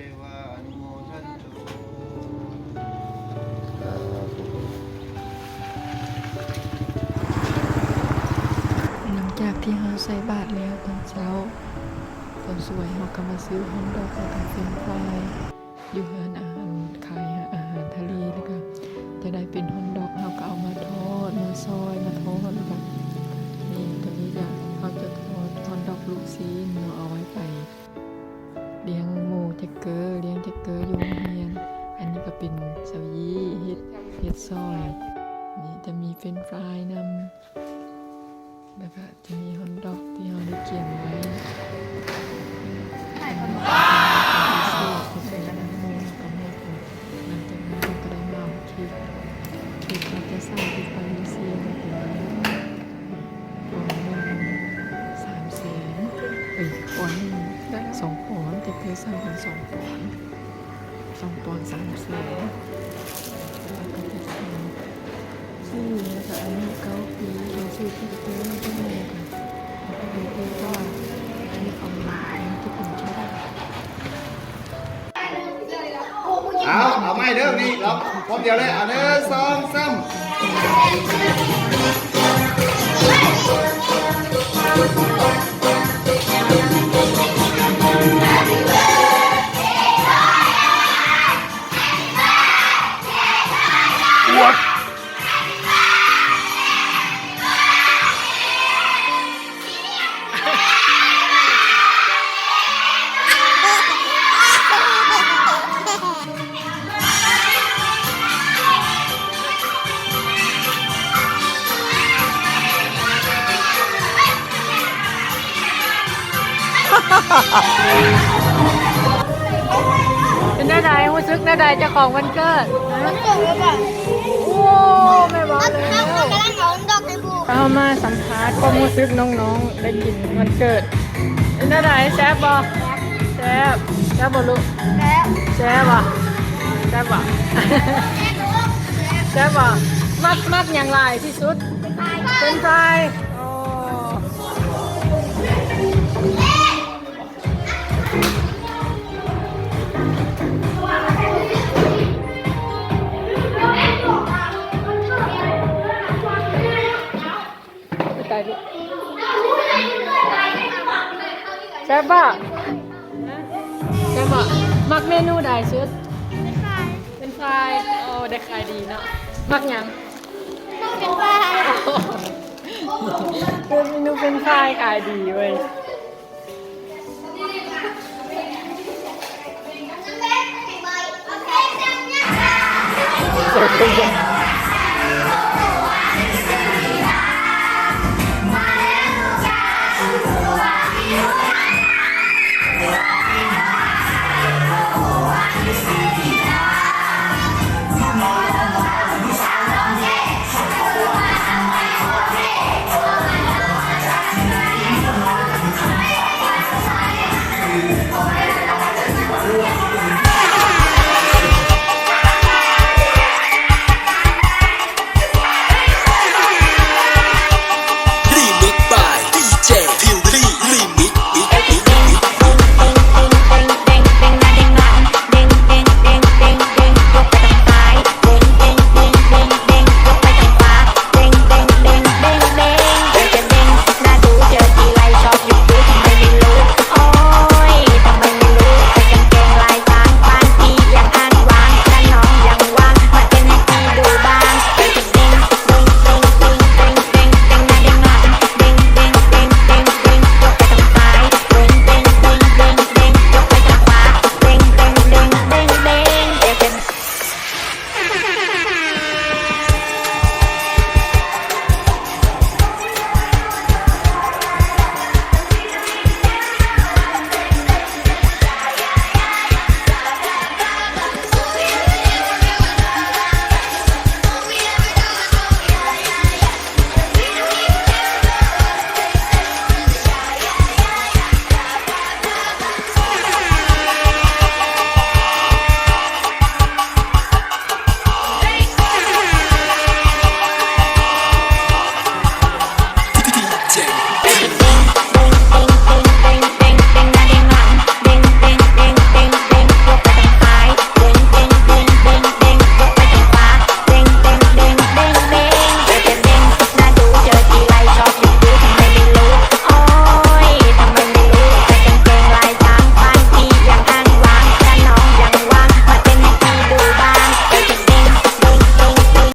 หลังจากที่เราใส่บาทแล้วตอนเช้า ตอนสวยเราก็มาซื้อฮอนดอกแล้เฟรนฟรายอยู่เฮือนอาหารขายอาหารทะเลแล้วก็จะได้เป็นฮอนดอกเราก็เอามาทอดมาซอยมาทอดแล้วก็นี่ตัวนี้จะเขาจะทอดฮอนดอกลูกซีนเราเอาไว้ไปเลี้ยง แจ็คเกอร์เลี้ยงแจ็คเกอร์อยู่โรงเรียน อันนี้ก็เป็นเซายี่เฮ็ดเฮ็ดซอยนี่จะมีเฟรนฟรายนำแล้วก็จะมีฮอนดอกที่เราได้เขียนไว้ อนด์แต่เคยสั่งกันสองปอนด์สองปอนด์สามแสนแล้วก็จะทำชื่อนะคะอันนี้เก้าปีเราชื่อที่เต้ไม่ได้เลยค่ะแล้วก็ดูดูว่าอันนี้ออนไลน์ที่ผมชอบเอาเอาไม่เด้อนี่เราพร้อมเดียวเลยอาหนึ่งสองสาม quốc ha ha ha เป็นหน้าใดรู้สึกหน้าใดเจ้าของวันเกิดมันเกิดแล้วแบบโอ้ไม่บอกเลยเขากำลังเอาดอกให้บูเอามาสัมภาษณ์ความรู้สึกน้องๆ ได้กินวันเกิดเป็นหน้าใดแซ่บบ่แซ่บแซ่บบ่ลูกแล้วแซ่บบ่แซ่บบ่แซ่บบ่มักมักอย่างไรที่สุดเป็นไฟ ซ่บบ่แซ่บบ่มักเมนูใดสุดเป็นไฟโอ้ได้ขายดีเนาะ มักหยังเป็นไฟคือเมนูเป็นไฟขายดีเว้ยเสร็จแล้ว